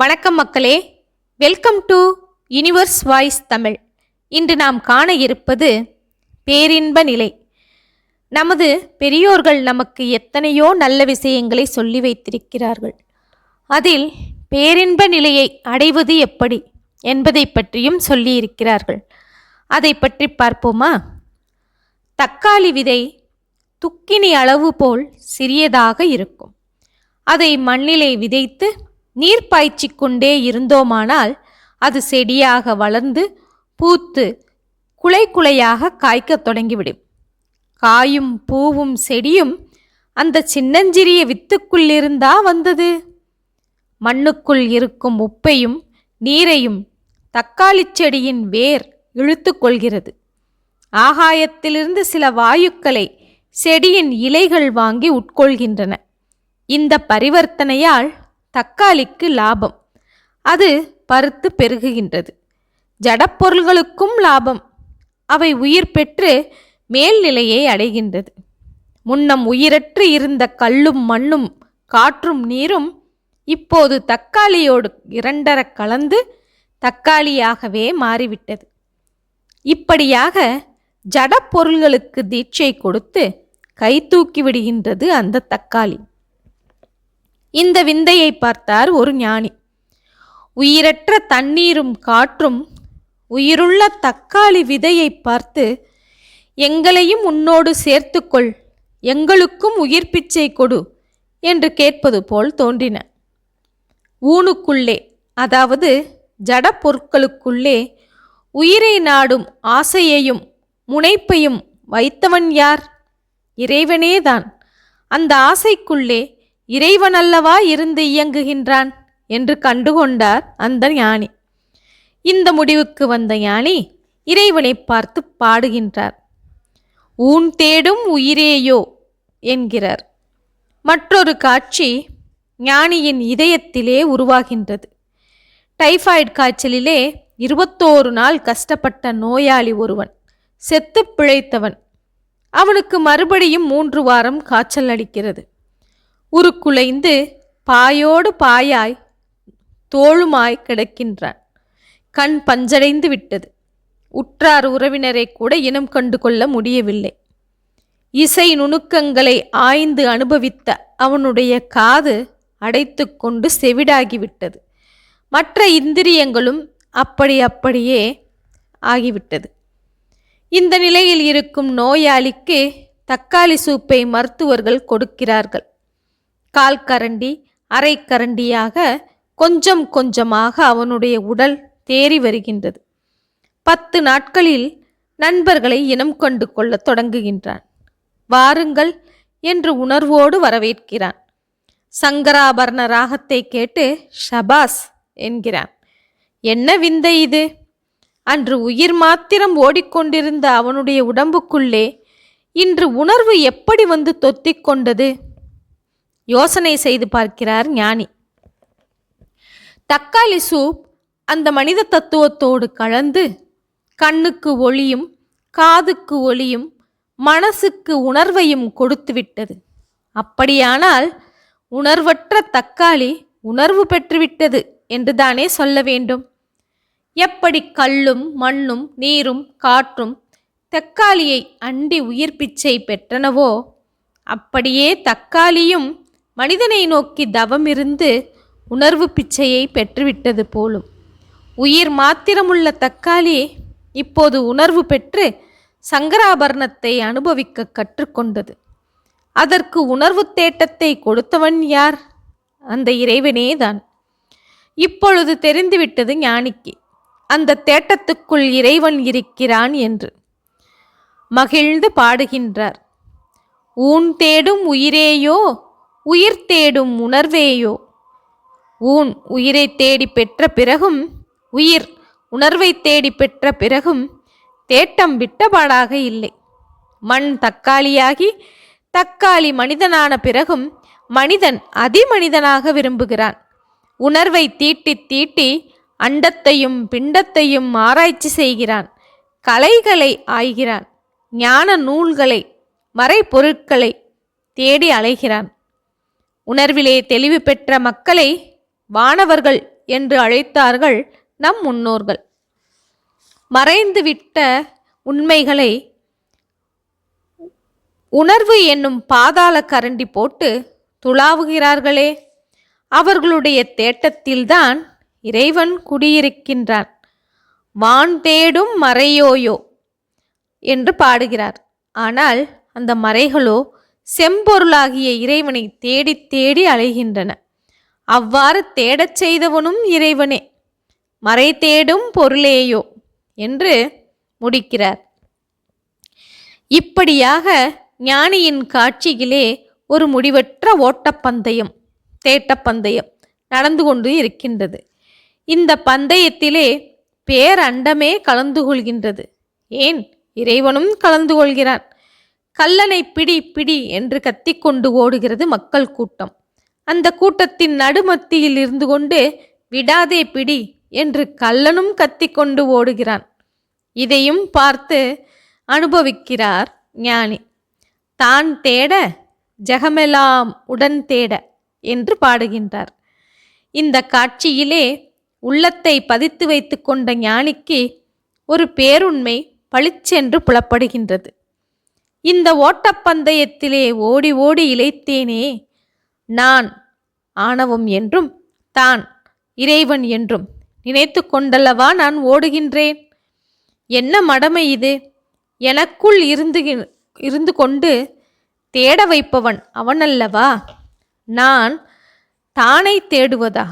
வணக்கம் மக்களே. Welcome to Universe Voice Tamil இன்று நாம் காண இருப்பது பேரின்ப நிலை. நமது பெரியோர்கள் நமக்கு எத்தனையோ நல்ல விஷயங்களை சொல்லி வைத்திருக்கிறார்கள். அதில் பேரின்ப நிலையை அடைவது எப்படி என்பதை பற்றியும் சொல்லியிருக்கிறார்கள் அதை பற்றி பார்ப்போமா? தக்காளி விதை துக்கினி அளவு போல் சிறியதாக இருக்கும். அதை மண்ணிலே விதைத்து நீர் பாய்ச்சிக் கொண்டே இருந்தோமானால் அது செடியாக வளர்ந்து பூத்து குலை குலையாக காய்க்கத் தொடங்கிவிடும். காயும் பூவும் செடியும் அந்த சின்னஞ்சிறிய வித்துக்குள்ளிருந்தா வந்தது. மண்ணுக்குள் இருக்கும் உப்பையும் நீரையும் தக்காளிச் செடியின் வேர் இழுத்து கொள்கிறது. ஆகாயத்திலிருந்து சில வாயுக்களை செடியின் இலைகள் வாங்கி உட்கொள்கின்றன. இந்த பரிவர்த்தனையால் தக்காளிக்கு லாபம். அது பருத்து பெருகுகின்றது. ஜடப்பொருள்களுக்கும் லாபம். அவை உயிர் பெற்று மேல்நிலையை அடைகின்றது. முன்னம் உயிரற்று இருந்த கல்லும் மண்ணும் காற்றும் நீரும் இப்போது தக்காளியோடு இரண்டர கலந்து தக்காளியாகவே மாறிவிட்டது. இப்படியாக ஜடப்பொருள்களுக்கு தீட்சை கொடுத்து கை தூக்கி விடுகின்றது அந்த தக்காளி. இந்த விந்தையை பார்த்தார் ஒரு ஞானி. உயிரற்ற தண்ணீரும் காற்றும் உயிருள்ள தக்காளி விதையை பார்த்து எங்களையும் உன்னோடு சேர்த்துக்கொள் எங்களுக்கும் உயிர் பிச்சை கொடு என்று கேட்பது போல் தோன்றின. ஊனுக்குள்ளே அதாவது ஜட பொருட்களுக்குள்ளே உயிரை நாடும் ஆசையையும் முனைப்பையும் வைத்தவன் யார்? இறைவனேதான். அந்த ஆசைக்குள்ளே இறைவனல்லவா இருந்து இயங்குகின்றான் என்று கண்டுகொண்டார் அந்த ஞானி. இந்த முடிவுக்கு வந்த ஞானி இறைவனை பார்த்து பாடுகின்றார். ஊன் தேடும் உயிரேயோ என்கிறார். மற்றொரு காட்சி ஞானியின் இதயத்திலே உருவாகின்றது. டைஃபாய்டு காய்ச்சலிலே இருபத்தோரு நாள் கஷ்டப்பட்ட நோயாளி ஒருவன் செத்து பிழைத்தவன். அவனுக்கு மறுபடியும் மூன்று வாரம் காய்ச்சல் அடிக்கிறது. உருக்குலைந்து பாயோடு பாயாய் தோளுமாய் கிடக்கின்றான் கண் பஞ்சடைந்து விட்டது. உற்றார் உறவினரை கூட இனம் கண்டு கொள்ள முடியவில்லை. இசை நுணுக்கங்களை ஆய்ந்து அனுபவித்த அவனுடைய காது அடைத்து கொண்டு செவிடாகிவிட்டது. மற்ற இந்திரியங்களும் அப்படி அப்படியே ஆகிவிட்டது. இந்த நிலையில் இருக்கும் நோயாளிக்கு தக்காளி சூப்பை மருத்துவர்கள் கொடுக்கிறார்கள். கால் கரண்டி அரை கரண்டியாக கொஞ்சம் கொஞ்சமாக அவனுடைய உடல் தேறி வருகின்றது. பத்து நாட்களில் நண்பர்களை இனம் கொண்டு கொள்ளத் தொடங்குகின்றான். வாருங்கள் என்று உணர்வோடு வரவேற்கிறான். சங்கராபரண ராகத்தை கேட்டு ஷபாஸ் என்கிறான். என்ன விந்தை இது? அன்று உயிர் மாத்திரம் ஓடிக்கொண்டிருந்த அவனுடைய உடம்புக்குள்ளே இன்று உணர்வு எப்படி வந்து தொத்திக் கொண்டது? யோசனை செய்து பார்க்கிறார் ஞானி. தக்காளி சூப் அந்த மனித தத்துவத்தோடு கலந்து கண்ணுக்கு ஒளியும் காதுக்கு ஒளியும் மனசுக்கு உணர்வையும் கொடுத்துவிட்டது அப்படியானால் உணர்வற்ற தக்காளி உணர்வு பெற்றுவிட்டது என்றுதானே சொல்ல வேண்டும். எப்படி கல்லும் மண்ணும் நீரும் காற்றும் தக்காளியை அண்டி உயிர் பிச்சை பெற்றனவோ அப்படியே தக்காளியும் மனிதனை நோக்கி தவம் இருந்து உணர்வு பிச்சையை பெற்றுவிட்டது போலும். உயிர் மாத்திரமுள்ள தக்காளி இப்போது உணர்வு பெற்று சங்கராபரணத்தை அனுபவிக்க கற்றுக்கொண்டது. அதற்கு உணர்வு தேட்டத்தை கொடுத்தவன் யார்? அந்த இறைவனே தான் இப்பொழுது தெரிந்துவிட்டது ஞானிக்கு அந்த தேட்டத்துக்குள் இறைவன் இருக்கிறான் என்று. மகிழ்ந்து பாடுகின்றார். ஊன் தேடும் உயிரேயோ உயிர் தேடும் உணர்வேயோ? ஊன் உயிரை தேடி பெற்ற பிறகும் உயிர் உணர்வை தேடி பெற்ற பிறகும் தேட்டம் விட்டபாடாக இல்லை. மண் தக்காளியாகி தக்காளி மனிதனான பிறகும் மனிதன் அதிமனிதனாக விரும்புகிறான். உணர்வை தீட்டி தீட்டி அண்டத்தையும் பிண்டத்தையும் ஆராய்ச்சி செய்கிறான். கலைகளை ஆய்கிறான். ஞான நூல்களை மறைப்பொருட்களை தேடி அலைகிறான். உணர்விலே தெளிவு பெற்ற மக்களை வானவர்கள் என்று அழைத்தார்கள் நம் முன்னோர்கள். மறைந்துவிட்ட உண்மைகளை உணர்வு என்னும் பாதாள கரண்டி போட்டு துளாவுகிறார்களே. அவர்களுடைய தேட்டத்தில்தான் இறைவன் குடியிருக்கின்றான். வான் தேடும் மறையோயோ என்று பாடுகிறார். ஆனால் அந்த மறைகளோ செம்பொருளாகிய இறைவனை தேடி தேடி அலைகின்றன. அவ்வாறு தேடச் செய்தவனும் இறைவனே. மறை தேடும் பொருளேயோ என்று முடிக்கிறார். இப்படியாக ஞானியின் காட்சியிலே ஒரு முடிவற்ற ஓட்டப்பந்தயம் தேட்டப்பந்தயம் நடந்து கொண்டு இருக்கின்றது. இந்த பந்தயத்திலே பேரண்டமே கலந்து கொள்கின்றது. ஏன்? இறைவனும் கலந்து கொள்கிறான். கல்லனை பிடி பிடி என்று கத்திக்கொண்டு ஓடுகிறது மக்கள் கூட்டம். அந்த கூட்டத்தின் நடுமத்தியில் இருந்து கொண்டு விடாதே பிடி என்று கல்லனும் கத்திக்கொண்டு ஓடுகிறான். இதையும் பார்த்து அனுபவிக்கிறார் ஞானி. தான் தேட ஜெகமெலாம் உடன் தேட என்று பாடுகின்றார். இந்த காட்சியிலே உள்ளத்தை பதித்து வைத்து கொண்ட ஞானிக்கு ஒரு பேருண்மை பளிச்சென்று புலப்படுகின்றது. இந்த ஓட்டப்பந்தயத்திலே ஓடி ஓடி இழைத்தேனே. நான் ஆணவம் என்றும் தான் இறைவன் என்றும் நினைத்து கொண்டல்லவா நான் ஓடுகின்றேன்? என்ன மடமை இது? எனக்குள் இருந்து இருந்து கொண்டு தேட வைப்பவன் அவனல்லவா? நான் தானை தேடுவதா?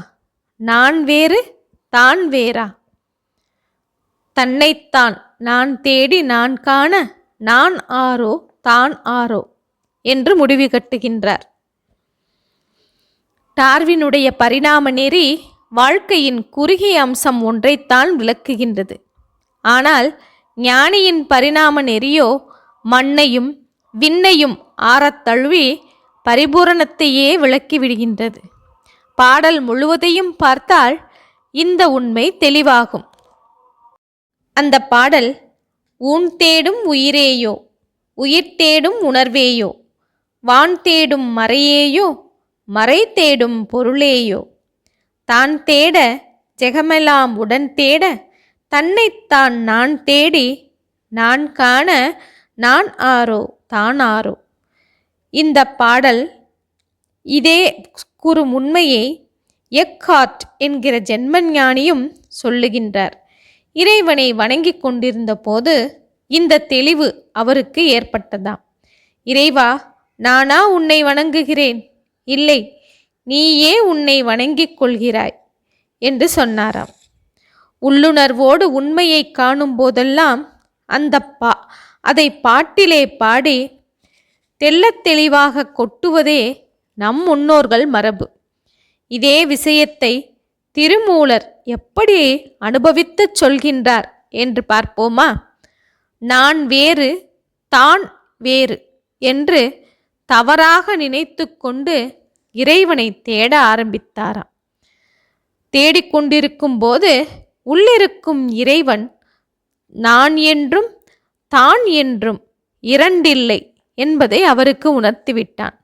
நான் வேறு தான் வேறா? தன்னைத்தான் நான் தேடி நான் காண நான் ஆரோ தான் ஆரோ என்று முடிவு கட்டுகின்றார். டார்வினுடைய பரிணாம நெறி வாழ்க்கையின் குறுகிய அம்சம் ஒன்றைத்தான் விளக்குகின்றது. ஆனால் ஞானியின் பரிணாம நெறியோ மண்ணையும் விண்ணையும் ஆறத் தழுவி பரிபூரணத்தையே விளக்கி விடுகின்றது. பாடல் முழுவதையும் பார்த்தால் இந்த உண்மை தெளிவாகும். அந்த பாடல் ஊன் தேடும் உயிரேயோ? உயிர் தேடும் உணர்வேயோ? வான் தேடும் மறையேயோ? மறை தேடும் பொருளேயோ? தான் தேட ஜெகமெல்லாம் உடன் தேட தன்னைத்தான் நான் தேடி நான் காண நான் ஆரோ தான் ஆரோ? இந்த பாடல் இதே கூறும் உண்மையை எக்கார்ட் என்கிற ஜென்மஞானியும் சொல்லுகின்றார். இறைவனை வணங்கி கொண்டிருந்த போது இந்த தெளிவு அவருக்கு ஏற்பட்டதாம் இறைவா நானா உன்னை வணங்குகிறேன். இல்லை நீயே உன்னை வணங்கிக் கொள்கிறாய் என்று சொன்னாராம். உள்ளுணர்வோடு உண்மையை காணும் போதெல்லாம் அந்த பா அதை பாட்டிலே பாடி தெள்ளத் தெளிவாக கொட்டுவதே நம் முன்னோர்கள் மரபு. இதே விஷயத்தை திருமூலர் எப்படி அனுபவித்துச் சொல்கின்றார் என்று பார்ப்போமா? நான் வேறு தான் வேறு என்று தவறாக நினைத்து கொண்டு இறைவனை தேட ஆரம்பித்தாராம். தேடிக்கொண்டிருக்கும் போது உள்ளிருக்கும் இறைவன் நான் என்றும் தான் என்றும் இரண்டில்லை என்பதை அவருக்கு உணர்த்திவிட்டான்.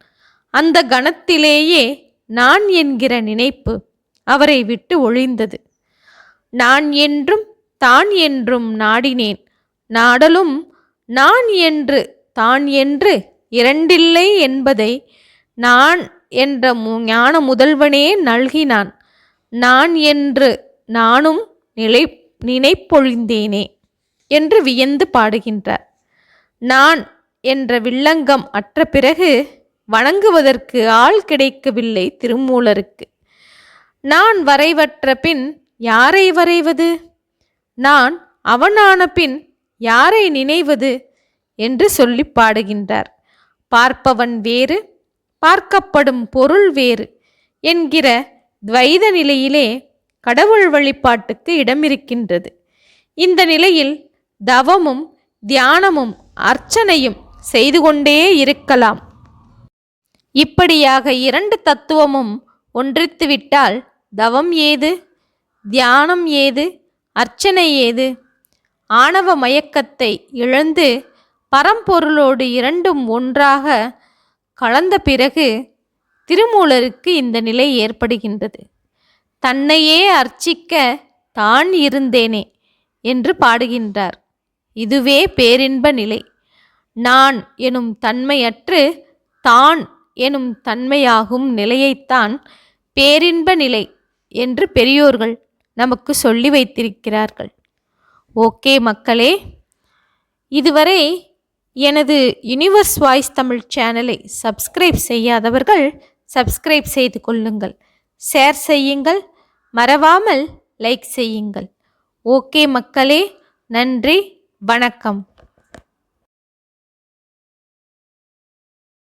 அந்த கணத்திலேயே நான் என்கிற நினைப்பு அவரை விட்டு ஒழிந்தது. நான் என்றும் தான் என்றும் நாடினேன். நாடலும் நான் என்று தான் என்று இரண்டில்லை என்பதை நான் என்ற ஞான முதல்வனே நல்கினான். நான் என்று நானும் நிலை நினைப்பொழிந்தேனே என்று வியந்து பாடுகின்றார். நான் என்ற வில்லங்கம் அற்ற பிறகு வணங்குவதற்கு ஆள் கிடைக்கவில்லை திருமூலருக்கு. நான் வரைவற்ற பின் யாரை வரைவது? நான் அவனான பின் யாரை நினைவது? என்று சொல்லி பாடுகின்றார். பார்ப்பவன் வேறு பார்க்கப்படும் பொருள் வேறு என்கிற துவைத நிலையிலே கடவுள் வழிபாட்டுக்கு இடமிருக்கின்றது. இந்த நிலையில் தவமும் தியானமும் அர்ச்சனையும் செய்து கொண்டே இருக்கலாம். இப்படியாக இரண்டு தத்துவமும் ஒன்றித்துவிட்டால் தவம் ஏது? தியானம் ஏது? அர்ச்சனை ஏது? ஆணவ மயக்கத்தை இழந்து பரம்பொருளோடு இரண்டும் ஒன்றாக கலந்த பிறகு திருமூலருக்கு இந்த நிலை ஏற்படுகின்றது. தன்னையே அர்ச்சிக்க தான் இருந்தேனே என்று பாடுகின்றார். இதுவே பேரின்ப நிலை. நான் எனும் தன்மையற்று தான் எனும் தன்மையாகும் நிலையைத்தான் பேரின்ப நிலை என்று பெரியோர்கள் நமக்கு சொல்லி வைத்திருக்கிறார்கள். ஓகே மக்களே இதுவரை எனது யுனிவர்ஸ் வாய்ஸ் தமிழ் சேனலை சப்ஸ்கிரைப் செய்யாதவர்கள் சப்ஸ்கிரைப் செய்து கொள்ளுங்கள். ஷேர் செய்யுங்கள். மறவாமல் லைக் செய்யுங்கள். ஓகே மக்களே நன்றி வணக்கம்.